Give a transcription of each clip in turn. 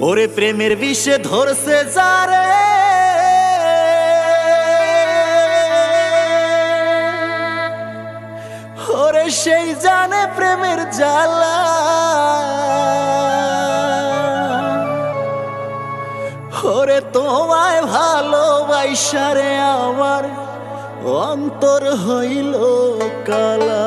ওরে প্রেমের বিষে ধরছে যারে। ওরে সেই জানে প্রেমের জ্বালা। ওরে তোমায় ভালোবাসারে আমার, অন্তর হইল কালা।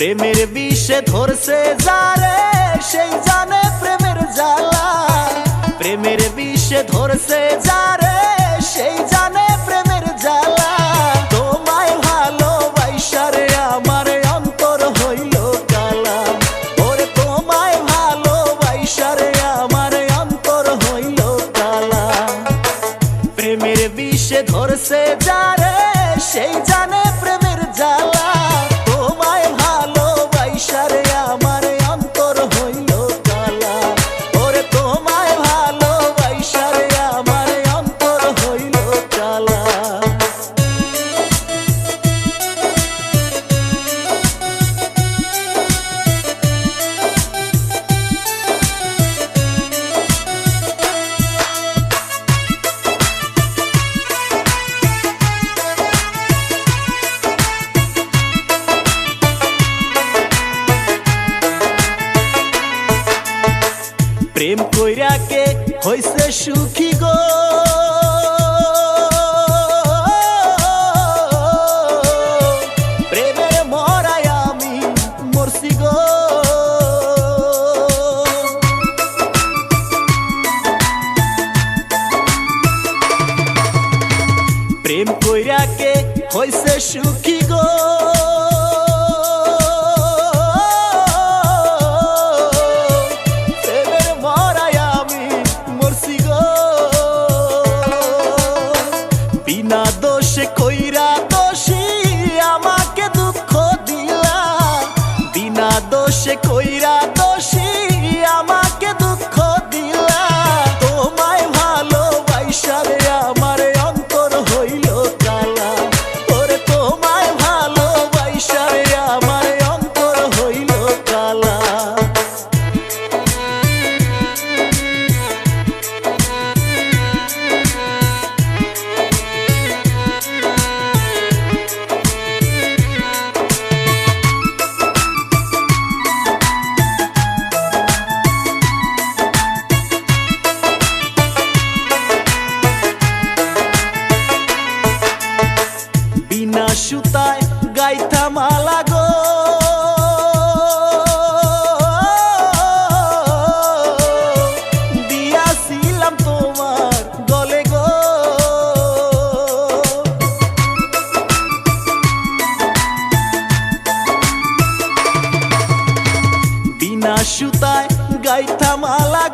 প্রেমের বিষে ধরছে যারে, সেই জানে প্রেমের জ্বালা। প্রেমের বিষে ধরছে যারে, সেই জানে প্রেমের জ্বালা। তোমায় ভালোবাসারে আমার অন্তর হইল কালা। ওরে, তোমায় ভালোবাসারে আমার অন্তর হইল কালা। প্রেমের বিষে ধরছে যারে, সেই জানে প্রেমের প্রেম কইরাকে হইছে সুখী গো? প্রেম কইরাকে হইছে সুখী গো? দোষে কইরা দোষী আমাকে দুঃখ দিলা। বিনা দোষে কইরা সুতায় গাইথা মালা গো। দিয়াছিলাম তোমার গলে গো। বিনা সুতায় গাইথা মালা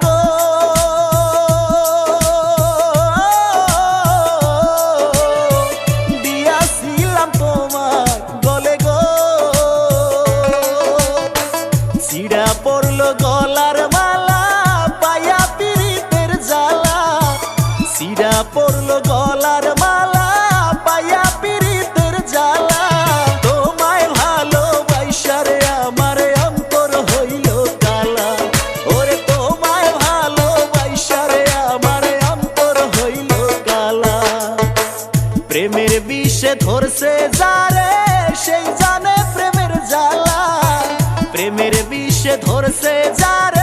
প্রেমের বিষে ধরছে যারে সেই জানে প্রেমের জ্বালা। প্রেমের বিষে ধরছে যারে